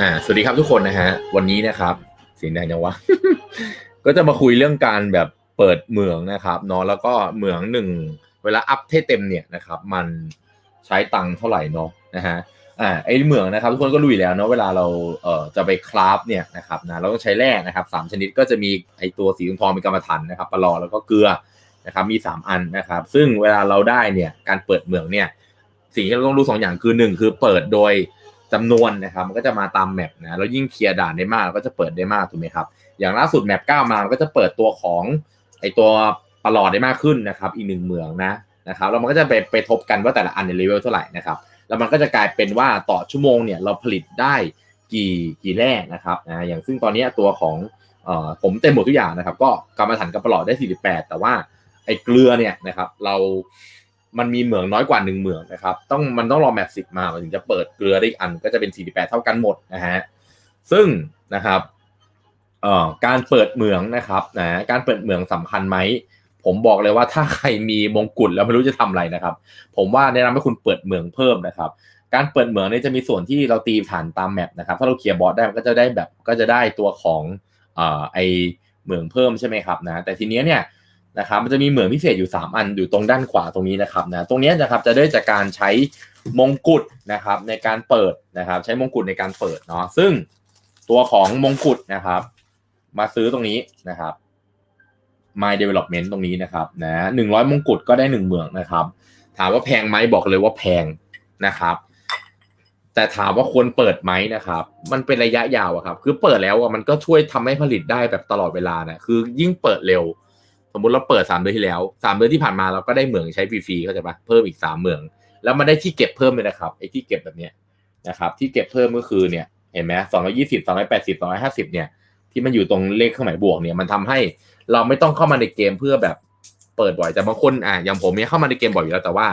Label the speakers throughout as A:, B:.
A: อ่าสวัสดีครับทุกคนนะฮะ วันนี้นะครับเสียงดังจังวะ ก็จะมาคุยเรื่องการแบบเปิดเหมืองนะครับเนาะแล้วก็เหมืองหนึ่งเวลาอัพเทเต็มเนี่ยนะครับ มันใช้ตังค์เท่าไหร่เนาะนะฮะอ่าไอเหมืองนะครับ ทุกคนก็รู้อยู่แล้วเนาะเวลาเราเอ่อจะไปคราฟเนี่ยนะครับนะเราต้องใช้แร่นะครับสามชนิดก็จะมีไอตัวสีทองเป็นกรรมฐานนะครับปลอแล้วก็เกลือนะครับมีสามอันนะครับ ซึ่งเวลาเราได้เนี่ยการเปิดเหมืองเนี่ยสิ่งที่เราต้องรู้สองอย่างคือหนึ่งคือเปิดโดย จำนวนนะครับมันก็จะมาตามแมปนะแล้วยิ่งเคลียร์ด่านได้มากก็จะเปิดได้มากถูกไหมครับอย่างล่าสุดแมป9มามันก็จะเปิดตัวของไอตัวปลอดได้มากขึ้นนะครับ อีกหนึ่งเมืองนะนะครับแล้วมันก็จะไปไปทบกันว่าแต่ละอันในเลเวลเท่าไหร่นะครับแล้วมันก็จะกลายเป็นว่าต่อชั่วโมงเนี่ยเราผลิตได้กี่กี่แร่นะครับนะอย่างซึ่งตอนนี้ตัวของเอ่อผมเต็มหมดทุกอย่างนะครับ ก็กรรมฐานกับปลอดได้ 48 แต่ว่าไอ้เกลือเนี่ยนะครับเรา มันมีเหมืองน้อยกว่าหนึ่งเหมืองนะครับ ต้องมันต้องรอแมปสิบมามันถึงจะเปิดเกลือได้อีกอันก็จะเป็น 48 เท่ากันหมดนะฮะซึ่งนะครับเอ่อการเปิดเหมืองนะครับนะการเปิดเหมืองสำคัญไหมผมบอกเลยว่าถ้าใครมีมงกุฎแล้วไม่รู้จะทำอะไรนะครับ ผมว่าแนะนำให้คุณเปิดเหมืองเพิ่มนะครับ การเปิดเหมืองเนี่ยจะมีส่วนที่เราตีผ่านตามแมปนะครับถ้าเราเคลียร์บอสได้มันก็จะได้แบบก็จะได้ตัวของเอ่อไอเหมืองเพิ่มใช่ไหมครับนะแต่ทีเนี้ยเนี่ย นะครับมันจะมีเหมืองพิเศษอยู่ 3 อันอยู่ตรงด้านขวาตรงนี้นะครับนะตรงนี้นะครับจะได้จากการใช้มงกุฎนะครับในการเปิดนะครับ ใช้มงกุฎในการเปิดเนาะซึ่งตัวของมงกุฎนะครับ มาซื้อตรงนี้นะครับ My Development ตรงนี้นะครับนะหนึ่งร้อยมงกุฎก็ได้หนึ่งเมืองนะครับ ถามว่าแพงไหมบอกเลยว่าแพงนะครับ แต่ถามว่าควรเปิดไหมนะครับ มันเป็นระยะยาวอะครับ คือเปิดแล้วอะมันก็ช่วยทำให้ผลิตได้แบบตลอดเวลานะคือยิ่งเปิดเร็ว สมมติเราเปิดสามเดือนที่แล้วสามเดือนที่ผ่านมาเราก็ได้เหมืองใช้ฟรีๆเข้าใจปะเพิ่มอีกสามเหมือง แล้วมันได้ที่เก็บเพิ่มเลยนะครับไอ้ที่เก็บแบบเนี้ยนะครับ ที่เก็บเพิ่มก็คือเนี่ยเห็นไหมสองร้อยี่สิบสองร้อยแปดสิบสองร้อยห้าสิบเนี่ยที่มันอยู่ตรงเลขเครื่องหมายบวกเนี่ยมันทำให้เราไม่ต้องเข้ามาในเกมเพื่อแบบเปิดบ่อยแต่บางคนอะอย่างผมเนี่ยเข้ามาในเกมบ่อยอยู่แล้วแต่ว่า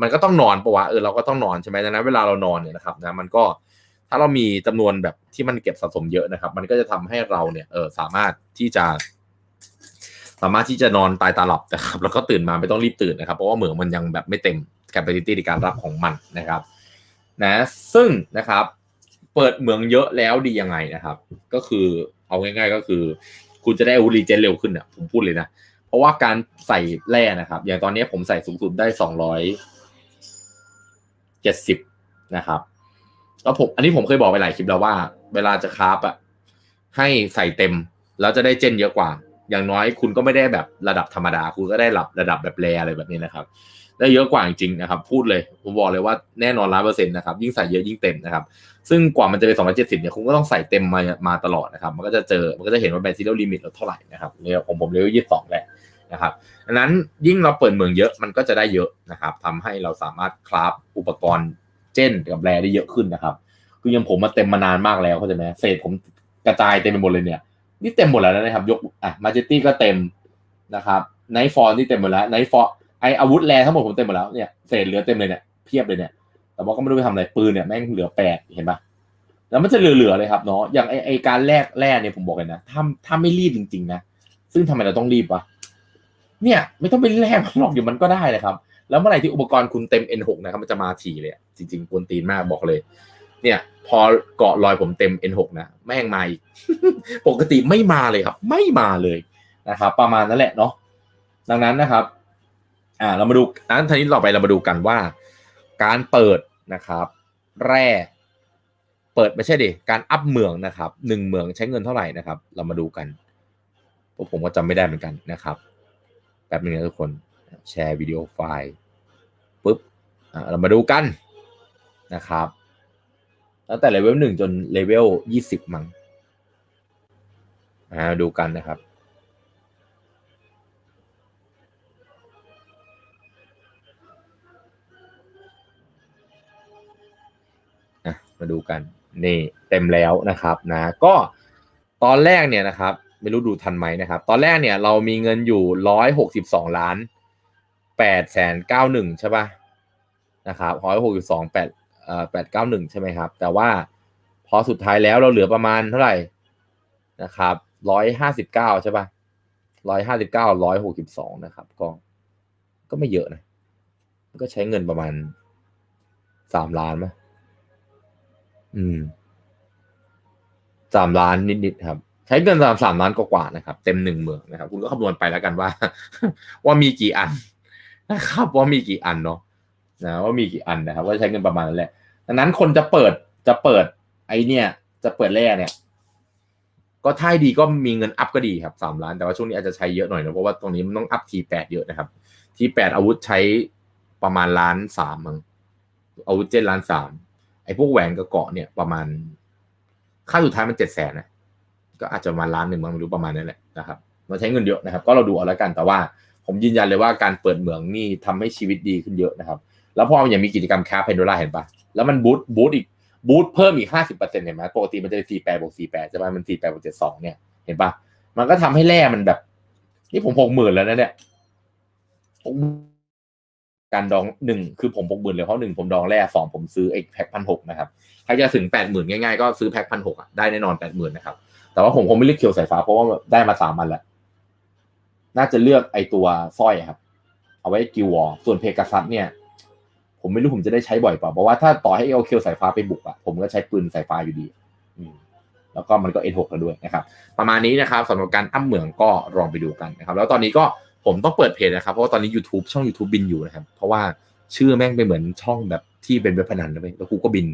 A: มันก็ต้องนอนปะวะเออเราก็ต้องนอนใช่ไหมดังนั้นเวลาเรานอนเนี่ยนะครับนะมันก็ถ้าเรามีจำนวนแบบที่มันเก็บสะสมเยอะนะครับ มันก็จะทำให้เราเนี่ยเออสามารถที่จะ สามารถที่จะนอนตายตาหลับนะครับ แล้วก็ตื่นมาไม่ต้องรีบตื่นนะครับ เพราะว่าเหมืองมันยังแบบไม่เต็ม capacity ในการรับของมันนะครับนะซึ่งนะครับ เปิดเหมืองเยอะแล้วดียังไงนะครับ ก็คือเอาง่าย ๆ ก็คือ คุณจะได้อาวุธรีเจนเร็วขึ้นอะผมพูดเลยนะ เพราะว่าการใส่แร่นะครับ อย่างตอนนี้ผมใส่สูงสุดได้สองร้อยเจ็ดสิบนะครับแล้วผมอันนี้ผมเคยบอกไปหลายคลิปแล้วว่า เวลาจะคราฟอะให้ใส่เต็ม แล้วจะได้เจนเยอะกว่า อย่างน้อยคุณก็ไม่ได้แบบระดับธรรมดา คุณก็ได้ระดับระดับแบบแรอะไรแบบนี้นะครับ ได้เยอะกว่าจริงนะครับ พูดเลย ผมบอกเลยว่าแน่นอนร้อยเปอร์เซ็นต์นะครับ ยิ่งใส่เยอะยิ่งเต็มนะครับ ซึ่งกว่ามันจะเป็น270เนี่ย คุณก็ต้องใส่เต็มมา มาตลอดนะครับ มันก็จะเจอ มันก็จะเห็นว่าแบนซีโร่ลิมิตเราเท่าไหร่นะครับเนี่ยผมผมเลเวลยี่สิบสองแหละนะครับดังนั้นยิ่งเราเปิดเมืองเยอะ มันก็จะได้เยอะนะครับทำให้เราสามารถคราฟอุปกรณ์เจนกับแรได้เยอะขึ้นนะครับ คือยังผมมาเต็มมานานมากแล้วเข้าใจไหมเศษผมกระจายเต็มไปหมดเลยเนี่ย นี่เต็มหมดแล้วนะครับ ยกอะมาเจตี้ก็เต็มนะครับไนฟอร์นี่เต็มหมดแล้วไนฟอร์ไออาวุธแรทั้งหมดผมเต็มหมดแล้วเนี่ยเศษเหลือเต็มเลยเนี่ยเพียบเลยเนี่ยแต่ว่าก็ไม่รู้ไปทำอะไรปืนเนี่ยแม่งเหลือแปดเห็นปะแล้วมันจะเหลือๆเลยครับเนาะอย่างไอไอการแลกแร่เนี่ยผมบอกเลยนะถ้าถ้าไม่รีบจริง ๆ นะ ซึ่งทำไมเราต้องรีบวะเนี่ย ไม่ต้องไปแลกหรอกอยู่มันก็ได้เลยครับ แล้วเมื่อไหร่ที่อุปกรณ์คุณเต็ม N6 นะครับมันจะมาถี่เลยจริงๆกวนตีนมากบอกเลย เนี่ย พอเกาะลอยผมเต็ม N6 นะ แม่งมาอีก ปกติไม่มาเลยครับ ไม่มาเลยนะครับ ประมาณนั้นแหละเนาะดังนั้นนะครับ อ่าเรามาดูอันทีนี้ต่อไปเรามาดูกันว่า การเปิดนะครับ แร่เปิดไม่ใช่ดิการอัพเมืองนะครับหนึ่งเมืองใช้เงินเท่าไหร่นะครับ เรามาดูกันพวกผมก็จำไม่ได้เหมือนกันนะครับแป๊บนึงนะทุกคนแชร์วิดีโอไฟล์ปุ๊บอ่าเรามาดูกันนะครับ ตั้งแต่เลเวลหนึ่งจนเลเวลยี่สิบมั้งอ่าดูกันนะครับอะมาดูกัน นี่เต็มแล้วนะครับนะ ก็ตอนแรกเนี่ยนะครับ ไม่รู้ดูทันไหมนะครับ ตอนแรกเนี่ยเรามีเงินอยู่ร้อยหกสิบสองล้านแปดแสนเก้าหนึ่งใช่ปะนะครับร้อยหกสิบสองแปด แปดเก้าหนึ่งใช่ไหมครับ แต่ว่าพอสุดท้ายแล้วเราเหลือประมาณเท่าไหร่นะครับร้อยห้าสิบเก้าใช่ปะร้อยห้าสิบเก้าร้อยหกสิบสองนะครับ ก็ก็ไม่เยอะนะ ก็ใช้เงินประมาณสามล้านไหมอืมสามล้านนิดๆครับ ใช้เงินสามสามล้านกว่าๆนะครับ เต็มหนึ่งเมืองนะครับ คุณก็คำนวณไปแล้วกันว่า ว่ามีกี่อันนะครับ ว่ามีกี่อันเนาะ นะว่ามีกี่อันนะครับว่าใช้เงินประมาณนั้นแหละดังนั้นคนจะเปิดจะเปิดไอเนี่ย จะเปิดแร่เนี่ย ก็ถ้าให้ดีก็มีเงินอัพก็ดีครับสามล้าน แต่ว่าช่วงนี้อาจจะใช้เยอะหน่อยนะเพราะว่าตรงนี้มันต้องอัพทีแปดเยอะนะครับ ทีแปดอาวุธใช้ประมาณล้านสามมั้งอาวุธเจ็ดล้านสามไอพวกแหวนกับเกาะเนี่ยประมาณ ค่าสุดท้ายมันเจ็ดแสนนะก็อาจจะมาล้านหนึ่งมั้งไม่รู้ประมาณนั้นแหละนะครับมันใช้เงินเยอะนะครับ ก็เราดูเอาแล้วกันแต่ว่าผมยืนยันเลยว่าการเปิดเหมืองนี่ทำให้ชีวิตดีขึ้นเยอะนะครับ แล้วพอมันยังมีกิจกรรมค้าเพนโดล่าเห็นปะแล้วมันบูตบูตอีกบูตเพิ่มอีกห้าสิบเปอร์เซ็นต์เห็นไหมปกติมันจะสี่แปดบวกสี่แปดใช่ไหมมันสี่แปดบวกเจ็ดสองเนี่ยเห็นปะมันก็ทำให้แร่มันแบบ นี่ผมหกหมื่นแล้วนะเนี่ยการดองหนึ่งคือผมหกหมื่นเลยเพราะหนึ่งผมดองแร่สองผมซื้อไอ้แพ็คพันหกนะครับใครจะถึงแปดหมื่นง่ายๆก็ซื้อแพ็คพันหกอะได้แน่นอนแปดหมื่นนะครับ แต่ว่าผมคงไม่เลือกเคียวสายฟ้าเพราะว่าได้มาสามอันแล้วน่าจะเลือกไอตัวสร้อยครับ เอาไว้กิววอส่วนเพกาซัสเนี่ย ผมไม่รู้ผมจะได้ใช้บ่อยเปล่าเพราะว่าถ้าต่อให้เอาเคียวสายฟ้าไปบุกอะผมก็ใช้ปืนสายฟ้าอยู่ดีแล้วก็มันก็ N6 แล้วด้วยนะครับ ประมาณนี้นะครับสำหรับการอ้ำเหมืองก็ลองไปดูกันนะครับ แล้วตอนนี้ก็ผมต้องเปิดเพจนะครับ เพราะว่าตอนนี้ YouTube ช่อง YouTube บินอยู่นะครับ เพราะว่าชื่อแม่งไปเหมือนช่องแบบที่เป็นเว็บพนันนะเว้ยแล้วกูก็บิน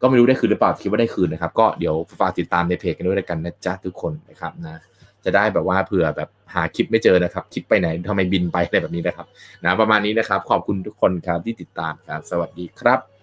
A: ก็ไม่รู้ได้คืนหรือเปล่าคิดว่าได้คืนนะครับ ก็เดี๋ยวฝากติดตามในเพจกันด้วยกันนะจ๊ะทุกคนนะครับนะ จะได้แบบว่าเผื่อแบบหาคลิปไม่เจอนะครับ คลิปไปไหนทำไมบินไปอะไรแบบนี้นะครับนะประมาณนี้นะครับ ขอบคุณทุกคนครับที่ติดตามครับ สวัสดีครับ